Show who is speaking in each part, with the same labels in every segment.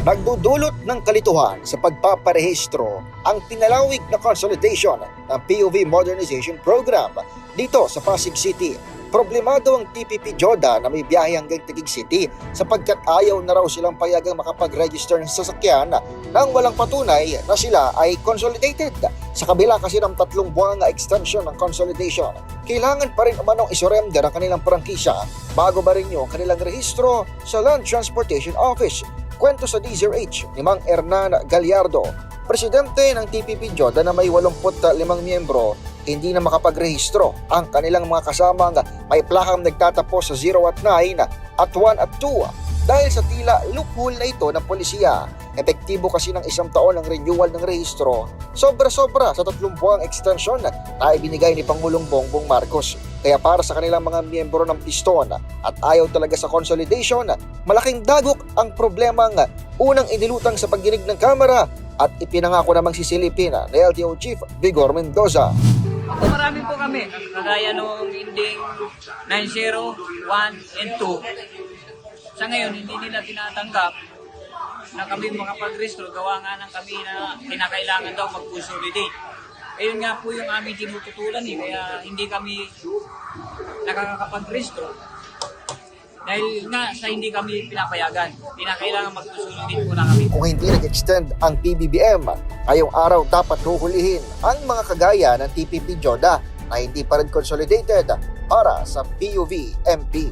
Speaker 1: Nagdudulot ng kalituhan sa pagpaparehistro ang pinalawig na consolidation ng POV Modernization Program dito sa Pasig City. Problemado ang TPP Joda na may biyahe hanggang Taguig City sapagkat ayaw na raw silang payagang makapag-register ng sasakyan nang walang patunay na sila ay consolidated. Sa kabila kasi ng tatlong buwang extension ng consolidation, kailangan pa rin umanong isurrender ang kanilang prangkisa bago ba rin yung kanilang rehistro sa Land Transportation Office. Kwento sa DZRH ni Mang Hernan Gallardo, presidente ng TPP Joda na may 85 miyembro, hindi na makapagrehistro ang kanilang mga kasamang may plakang nagtatapos sa 0 at 9 at 1 at 2 dahil sa tila loophole na ito ng polisiya. Epektibo kasi ng isang taon ang renewal ng rehistro, sobra-sobra sa tatlong buwang extension na ibinigay ni Pangulong Bongbong Marcos. Kaya para sa kanilang mga miyembro ng piston at ayaw talaga sa consolidation, malaking dagok ang problemang unang inilutang sa pagdinig ng Kamara at ipinangako namang sisilipin ni LTO Chief Vigor Mendoza.
Speaker 2: Ako marami po kami, kagaya nung ending 90, 1, and 2. Sa ngayon, hindi nila tinatanggap na kami makapag-restore. Gawa nga ng kami na kinakailangan daw mag-consolidate. Ayun nga po yung aming tinututulan eh, kaya hindi kami nakakapag-restore. Dahil nga sa hindi kami pinapayagan, kinakailangan mag-consolidate muna kami.
Speaker 1: Kung hindi nag-extend ang PBBM, ngayong araw dapat huhulihin ang mga kagaya ng TPP Joda na hindi pa rin consolidated para sa PUV MP.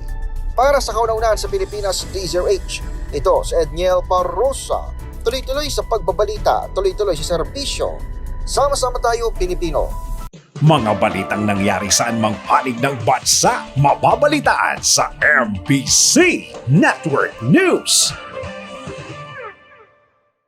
Speaker 1: Para sa kauna-unahan sa Pilipinas, DZRH, ito si Edniel Parrosa. Tuloy-tuloy sa pagbabalita, tuloy-tuloy sa serbisyo. Sama-sama tayo, Pilipino.
Speaker 3: Mga balitang nangyari saan mang panig ng bansa, mababalitaan sa MBC Network News.